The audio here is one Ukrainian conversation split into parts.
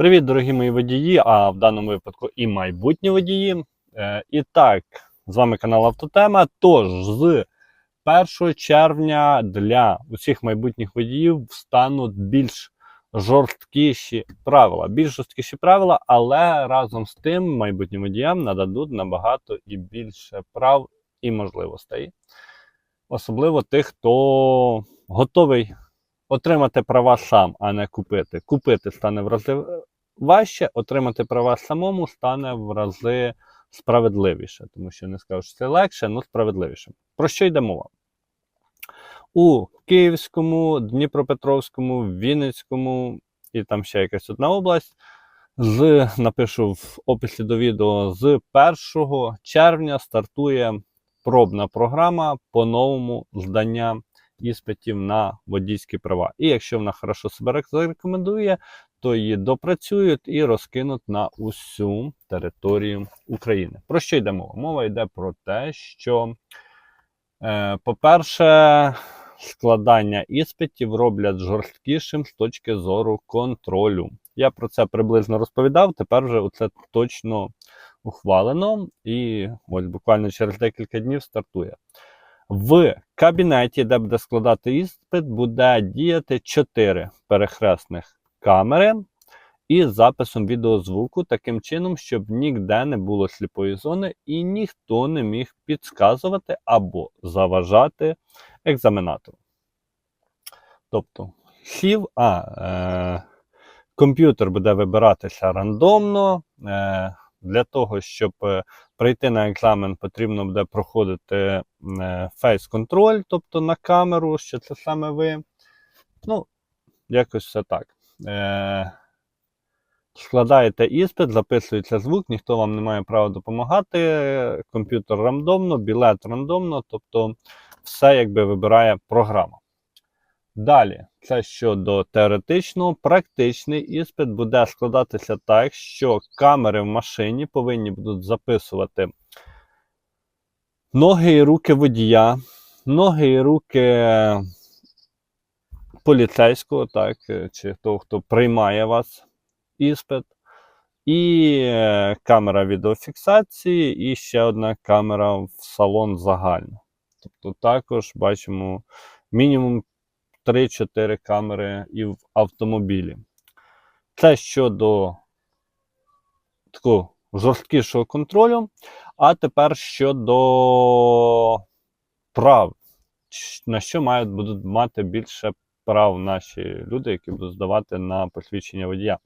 Привіт, дорогі мої водії, а в даному випадку і майбутні водії. Е, І так, з вами канал Автотема. Тож, з 1 червня для усіх майбутніх водіїв стануть більш жорсткіші правила. Більш жорсткіші правила, але разом з тим майбутнім водіям нададуть набагато і більше прав і можливостей. Особливо тих, хто готовий отримати права сам, а не купити. Купити стане в рази важче, отримати права самому стане в рази справедливіше, тому що не скажу, що це легше, але справедливіше. Про що йде мова? У Київському, Дніпропетровському, Вінницькому і там ще якась одна область. З напишу в описі до відео з 1 червня стартує пробна програма по новому здання іспитів на водійські права. І якщо вона хорошо себе зарекомендує, то її допрацюють і розкинуть на усю територію України. Про що йде мова? Мова йде про те, що, е, по-перше, складання іспитів роблять жорсткішим з точки зору контролю. Я про це приблизно розповідав, тепер вже це точно ухвалено, і ось буквально через декілька днів стартує. В кабінеті, де буде складати іспит, буде діяти 4 перехресних камери із записом відеозвуку, таким чином, щоб ніде не було сліпої зони і ніхто не міг підсказувати або заважати екзаменатору. Тобто, сів, а е, комп'ютер буде вибиратися рандомно. Е, для того, щоб е, прийти на екзамен, потрібно буде проходити фейс-контроль, тобто на камеру, що це саме ви. Ну, якось все так. Е, Складаєте іспит, записується звук, ніхто вам не має права допомагати. Комп'ютер рандомно, білет рандомно, тобто все якби вибирає програма. Далі, це щодо теоретичного, практичний іспит буде складатися так, що камери в машині повинні будуть записувати ноги і руки водія, ноги і руки поліцейського, так, чи того, хто приймає вас іспит, і е, камера відеофіксації, і ще одна камера в салон загально. Тобто також бачимо мінімум 3-4 камери і в автомобілі. Це щодо такого жорсткішого контролю. А тепер щодо прав, на що мають будуть мати більше прав наші люди, які будуть здавати на посвідчення водія.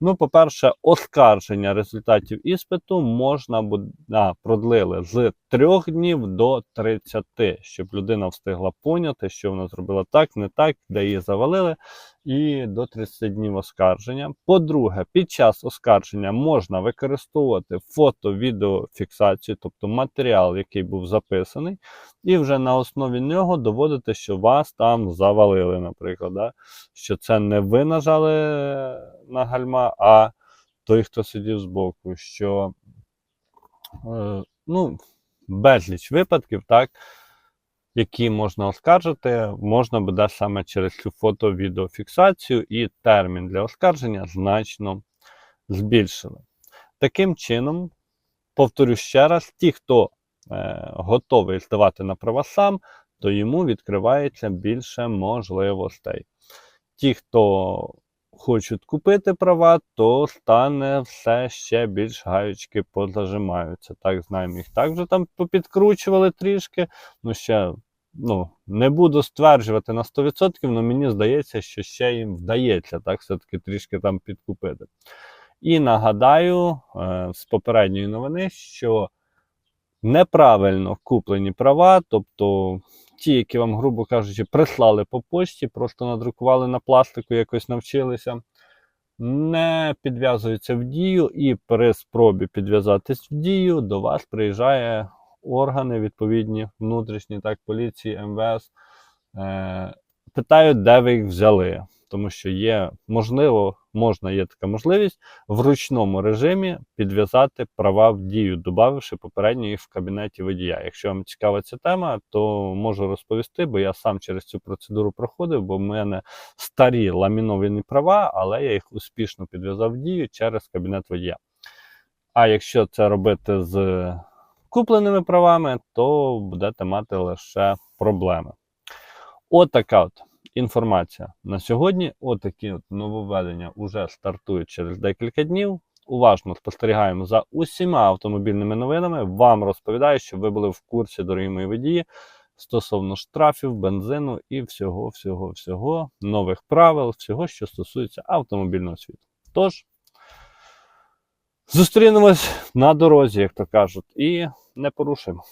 Ну, по-перше, оскарження результатів іспиту можна буде продлили з 3 днів до 30, щоб людина встигла поняти, що вона зробила так, не так, де її завалили, і до 30 днів оскарження. По-друге, під час оскарження можна використовувати фото-відеофіксацію, тобто матеріал, який був записаний, і вже на основі нього доводити, що вас там завалили, наприклад. Да? Що це не ви нажали на гальма, а той, хто сидів збоку. Що е, ну, безліч випадків, так, які можна оскаржити, можна буде саме через цю фото-відеофіксацію, і термін для оскарження значно збільшили. Таким чином, повторю ще раз, ті, хто е, готовий здавати на права сам, то йому відкривається більше можливостей. Ті, хто хочуть купити права, то стане все ще більш гаючки позажимаються. Так, знаємо, їх так вже там попідкручували трішки. Ну, ще ну, не буду стверджувати на 100%, але мені здається, що ще їм вдається так все-таки трішки там підкупити. І нагадаю е, з попередньої новини, що неправильно куплені права, тобто ті, які вам, грубо кажучи, прислали по почті, просто надрукували на пластику, якось навчилися, не підв'язуються в дію, і при спробі підв'язатись в дію до вас приїжджає органи відповідні, внутрішні, так, поліції, МВС. Е, питають, де ви їх взяли. тому що є можливо, можна є така можливість в ручному режимі підв'язати права в дію, додавши попередньо їх в кабінеті водія. Якщо вам цікава ця тема, то можу розповісти, бо я сам через цю процедуру проходив, бо в мене старі ламіновані права, але я їх успішно підв'язав в дію через кабінет водія. А якщо це робити з купленими правами, то будете мати лише проблеми. Отака от інформація на сьогодні. Отакі от нововведення вже стартують через декілька днів. Уважно спостерігаємо за усіма автомобільними новинами. Вам розповідаю, щоб ви були в курсі, дорогі мої водії, стосовно штрафів, бензину і всього, всього, всього, нових правил, всього, що стосується автомобільного світу. Тож, зустрінемось на дорозі, як то кажуть, і не порушуємо.